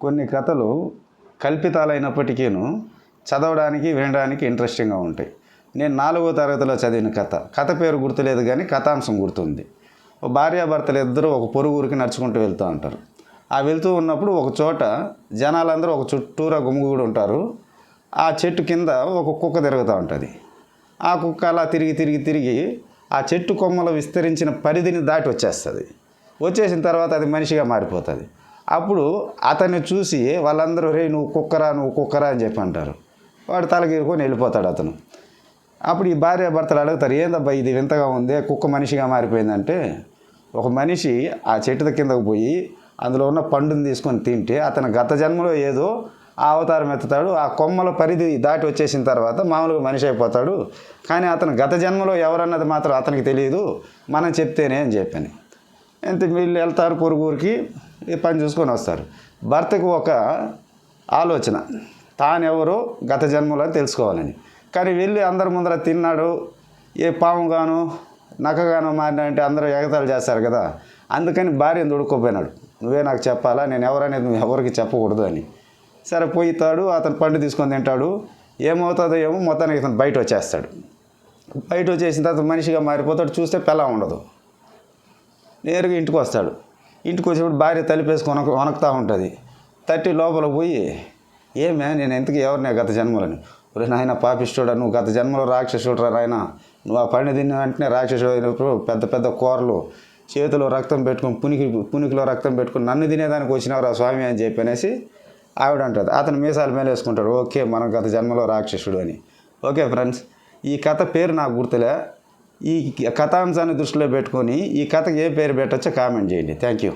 కొన్ని కథలు కల్పితాలైనప్పటికీను చదవడానికి వినడానికి ఇంట్రెస్టింగ్గా ఉంటాయి. నేను నాలుగో తరగతిలో చదివిన కథ. కథ పేరు గుర్తులేదు కానీ కథాంశం గుర్తుంది. ఓ భార్యాభర్తలు ఇద్దరు ఒక పొరుగురికి నడుచుకుంటూ వెళ్తూ ఉంటారు. ఆ వెళ్తూ ఉన్నప్పుడు ఒక చోట జనాలందరూ ఒక చుట్టూరా గుమిగూడి ఉంటారు. ఆ చెట్టు కింద ఒక కుక్క తిరుగుతూ ఉంటుంది. ఆ కుక్క అలా తిరిగి తిరిగి తిరిగి ఆ చెట్టు కొమ్మలు విస్తరించిన పరిధిని దాటి వచ్చేస్తుంది. వచ్చేసిన తర్వాత అది మనిషిగా మారిపోతుంది. అప్పుడు అతన్ని చూసి వాళ్ళందరూ రే నువ్వు కుక్కరా నువ్వు కుక్కరా అని చెప్పి అంటారు. వాడు తలగీరుకొని వెళ్ళిపోతాడు అతను. అప్పుడు ఈ భార్య భర్తలు అడుగుతారు ఏందబ్బా ఇది వింతగా ఉంది కుక్క మనిషిగా మారిపోయిందంటే? ఒక మనిషి ఆ చెట్టు కిందకు పోయి అందులో ఉన్న పండుని తీసుకొని తింటే అతను గత జన్మలో ఏదో ఆ అవతారం ఎత్తుతాడు ఆ కొమ్మల పరిధి దాటి వచ్చేసిన తర్వాత మామూలుగా మనిషి అయిపోతాడు. కానీ అతను గత జన్మలో ఎవరన్నది మాత్రం అతనికి తెలియదు మనం చెప్తేనే అని చెప్పాను. ఎంత వీళ్ళు వెళ్తారు పొరుగురికి పని చూసుకొని వస్తారు. భర్తకు ఒక ఆలోచన. తానెవరో? గత జన్మలో తెలుసుకోవాలని. కానీ వెళ్ళి అందరి ముందర తిన్నాడు. ఏ పాముగాను నక్కగాను మారినంటే అందరూ ఎగతాలు చేస్తారు కదా. అందుకని భార్యను దొడుక్కోపోయినాడు నువ్వే నాకు చెప్పాలా? నేను ఎవరనేది నువ్వు ఎవరికి చెప్పకూడదు అని. సరే పోయితాడు అతను పండు తీసుకొని తింటాడు. ఏమవుతుందో ఏమో మొత్తానికి ఇతను బయట వచ్చేస్తాడు. బయట వచ్చేసిన తర్వాత మనిషిగా మారిపోతాడు. చూస్తే పెళ్ళ ఉండదు. నేరుగా ఇంటికి వస్తాడు. ఇంటికి వచ్చేప్పుడు భార్య తలిపేసుకొని వణుకుతూ ఉంటుంది. తట్టి లోపల పోయి ఏమే నేను ఎందుకు ఎవరినే గత జన్మలని? ఒరే నాయన పాపిస్తుడా నువ్వు గత జన్మలో రాక్షసుడురా నాయన. నువ్వు ఆ పని తిన్న వెంటనే రాక్షసుడు అయినప్పుడు పెద్ద పెద్ద కూరలు చేతిలో రక్తం పెట్టుకుని పునికి పునికిలో రక్తం పెట్టుకుని నన్ను తినేదానికి వచ్చినవరా స్వామి అని చెప్పనేసి ఆవిడ అంటుంది అతను మీసాలు మేలేసుకుంటాడు. ఓకే మనం గత జన్మలో రాక్షసుడు అని. ఓకే ఫ్రెండ్స్ ఈ కథ పేరు నాకు గుర్తులే. ఈ కథాంశాన్ని దృష్టిలో పెట్టుకొని ఈ కథకి ఏ పేరు పెట్టచ్చో కామెంట్ చేయండి. Thank you.